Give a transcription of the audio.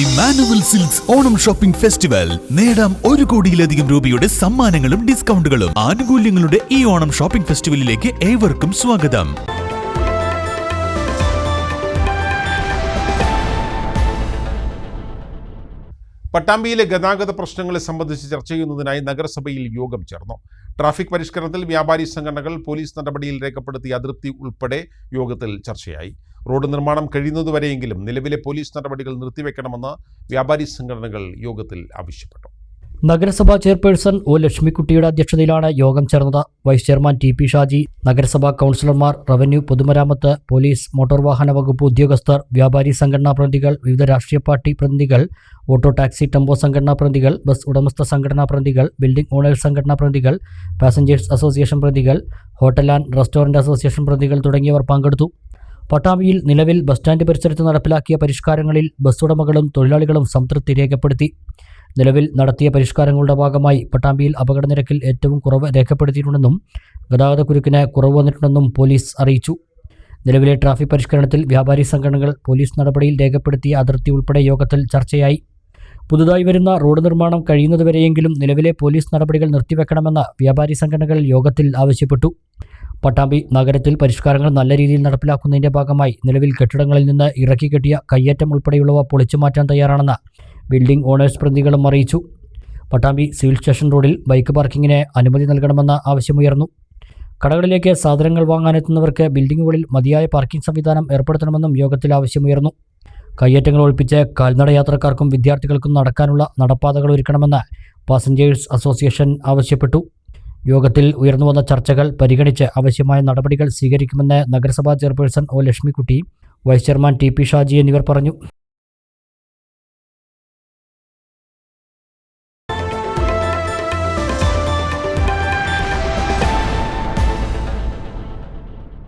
Emmanuel silks Onam shopping festival നേടാം ഒരു കോടിയിലധികം രൂപയുടെ സമ്മാനങ്ങളും ഡിസ്കൗണ്ടുകളും. ആനുകൂല്യങ്ങളുടെ ഈ ഓണം ഷോപ്പിംഗ് ഫെസ്റ്റിവലിലേക്ക് ഏവർക്കും സ്വാഗതം. പട്ടാമ്പിയിലെ ഗതാഗത പ്രശ്നങ്ങളെ സംബന്ധിച്ച് ചർച്ച ചെയ്യുന്നതിനായി നഗരസഭയിൽ യോഗം ചേർന്നു. ട്രാഫിക് പരിഷ്കരണത്തിൽ വ്യാപാരി സംഘടനകൾ പോലീസ് നടപടിയിൽ രേഖപ്പെടുത്തിയ അതൃപ്തി ഉൾപ്പെടെ യോഗത്തിൽ ചർച്ചയായി. റോഡ് നിർമ്മാണം കഴിയുന്നതുവരെയെങ്കിലും നിലവിലെ പോലീസ് നടപടികൾ നിർത്തിവെക്കണമെന്ന് വ്യാപാരി സംഘടനകൾ യോഗത്തിൽ ആവശ്യപ്പെട്ടു. നഗരസഭാ ചെയർപേഴ്സൺ ഒ ലക്ഷ്മിക്കുട്ടിയുടെ അധ്യക്ഷതയിലാണ് യോഗം ചേർന്നത്. Vice chairman T P Shaji നഗരസഭാ കൗൺസിലർമാർ റവന്യൂ പൊതുമരാമത്ത് പോലീസ് മോട്ടോർ വാഹന വകുപ്പ് ഉദ്യോഗസ്ഥർ വ്യാപാരി സംഘടനാ പ്രതിനിധികൾ വിവിധ രാഷ്ട്രീയ പാർട്ടി പ്രതിനിധികൾ ഓട്ടോ ടാക്സി ടെമ്പോ സംഘടനാ പ്രതിനിധികൾ ബസ് ഉടമസ്ഥ സംഘടനാ പ്രതിനിധികൾ ബിൽഡിംഗ് ഓണേഴ്സ് സംഘടനാ പ്രതിനിധികൾ പാസഞ്ചേഴ്സ് അസോസിയേഷൻ പ്രതിനിധികൾ ഹോട്ടൽ ആൻഡ് റെസ്റ്റോറന്റ് അസോസിയേഷൻ പ്രതിനിധികൾ തുടങ്ങിയവർ പങ്കെടുത്തു. പട്ടാമ്പിയിൽ നിലവിൽ ബസ് സ്റ്റാൻഡ് പരിസരത്ത് നടപ്പിലാക്കിയ പരിഷ്കാരങ്ങളിൽ ബസ് ഉടമകളും തൊഴിലാളികളും സംതൃപ്തി രേഖപ്പെടുത്തി. നിലവിൽ നടത്തിയ പരിഷ്കാരങ്ങളുടെ ഭാഗമായി പട്ടാമ്പിയിൽ അപകടനിരക്കിൽ ഏറ്റവും കുറവ് രേഖപ്പെടുത്തിയിട്ടുണ്ടെന്നും ഗതാഗതക്കുരുക്കിന് കുറവ് വന്നിട്ടുണ്ടെന്നും പോലീസ് അറിയിച്ചു. നിലവിലെ ട്രാഫിക് പരിഷ്കരണത്തിൽ വ്യാപാരി സംഘടനകൾ പോലീസ് നടപടിയിൽ രേഖപ്പെടുത്തിയ അതിർത്തി ഉൾപ്പെടെ യോഗത്തിൽ ചർച്ചയായി. പുതുതായി വരുന്ന റോഡ് നിർമ്മാണം കഴിയുന്നതുവരെയെങ്കിലും നിലവിലെ പോലീസ് നടപടികൾ നിർത്തിവെക്കണമെന്ന് വ്യാപാരി സംഘടനകൾ യോഗത്തിൽ ആവശ്യപ്പെട്ടു. പട്ടാമ്പി നഗരത്തിൽ പരിഷ്കാരങ്ങൾ നല്ല രീതിയിൽ നടപ്പിലാക്കുന്നതിന്റെ ഭാഗമായി നിലവിൽ കെട്ടിടങ്ങളിൽ നിന്ന് ഇറക്കി കെട്ടിയ കയ്യേറ്റം ഉൾപ്പെടെയുള്ളവ പൊളിച്ചു മാറ്റാൻ തയ്യാറാണെന്ന് ബിൽഡിംഗ് ഓണേഴ്സ് പ്രതിനിധികളും അറിയിച്ചു. പട്ടാമ്പി സിവിൽ സ്റ്റേഷൻ റോഡിൽ ബൈക്ക് പാർക്കിങ്ങിന് അനുമതി നൽകണമെന്ന ആവശ്യമുയർന്നു. കടകളിലേക്ക് സാധനങ്ങൾ വാങ്ങാനെത്തുന്നവർക്ക് ബിൽഡിംഗുകളിൽ മതിയായ പാർക്കിംഗ് സംവിധാനം ഏർപ്പെടുത്തണമെന്നും യോഗത്തിൽ ആവശ്യമുയർന്നു. കയ്യേറ്റങ്ങൾ ഒഴിപ്പിച്ച് കാൽനട യാത്രക്കാർക്കും വിദ്യാർത്ഥികൾക്കും നടക്കാനുള്ള നടപ്പാതകൾ ഒരുക്കണമെന്ന് പാസഞ്ചേഴ്സ് അസോസിയേഷൻ ആവശ്യപ്പെട്ടു. യോഗത്തിൽ ഉയർന്നുവന്ന ചർച്ചകൾ പരിഗണിച്ച് ആവശ്യമായ നടപടികൾ സ്വീകരിക്കുമെന്ന് നഗരസഭാ chairperson O Lakshmikutty vice chairman T P Shaji എന്നിവർ പറഞ്ഞു.